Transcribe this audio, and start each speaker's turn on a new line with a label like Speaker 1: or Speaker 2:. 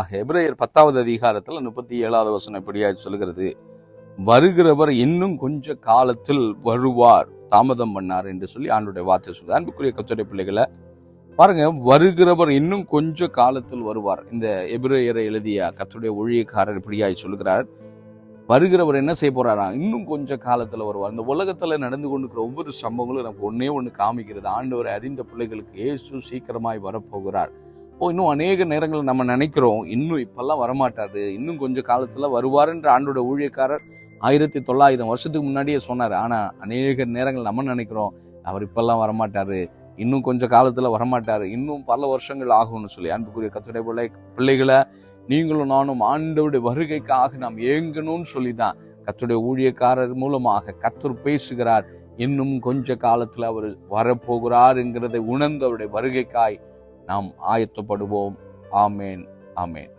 Speaker 1: எபிரேயர் பத்தாவது அதிகாரத்தில் முப்பத்தி ஏழாவது வசனம் எப்படியாய் சொல்கிறது வருகிறவர் இன்னும் கொஞ்ச காலத்தில் வருவார் தாமதம் பண்ணார் என்று சொல்லி ஆண்டுடைய வார்த்தை சொல்லுது. அன்புக்குரிய கத்துடைய பிள்ளைகளை பாருங்க வருகிறவர் இன்னும் கொஞ்ச காலத்தில் வருவார். இந்த எபிரேயரை எழுதிய கத்துடைய ஊழியக்காரர் இப்படியாய் சொல்கிறார் வருகிறவர் என்ன செய்ய போறாரா? இன்னும் கொஞ்ச காலத்துல வருவார். இந்த உலகத்துல நடந்து கொண்டிருக்கிற ஒவ்வொரு சம்பவங்களும் நமக்கு ஒன்னே ஒன்று காமிக்கிறது. ஆண்டவரை அறிந்த பிள்ளைகளுக்கு இயேசு சீக்கிரமாய் வரப்போகிறார். ஓ இன்னும் அநேக நேரங்களில் நம்ம நினைக்கிறோம் இன்னும் இப்பெல்லாம் வரமாட்டாரு இன்னும் கொஞ்சம் காலத்தில் வருவார் என்ற ஆண்டோட ஊழியக்காரர் ஆயிரத்தி தொள்ளாயிரம் வருஷத்துக்கு முன்னாடியே சொன்னார். ஆனால் அநேக நேரங்கள் நம்ம நினைக்கிறோம் அவர் இப்பெல்லாம் வரமாட்டாரு. இன்னும் கொஞ்சம் காலத்தில் வரமாட்டார். இன்னும் பல வருஷங்கள் ஆகும்னு சொல்லி அன்புக்குரிய கத்துடைய பிள்ளை பிள்ளைகளை நீங்களும் நானும் ஆண்டோடைய வருகைக்காக நாம் ஏங்கணும்னு சொல்லி தான் கத்துடைய ஊழியக்காரர் மூலமாக கத்தர் பேசுகிறார். இன்னும் கொஞ்ச காலத்தில் அவர் வரப்போகிறார் என்கிறதை உணர்ந்து அவருடைய வருகைக்காய் நாம் ஆயத்தப்படுவோம். ஆமேன் ஆமேன்.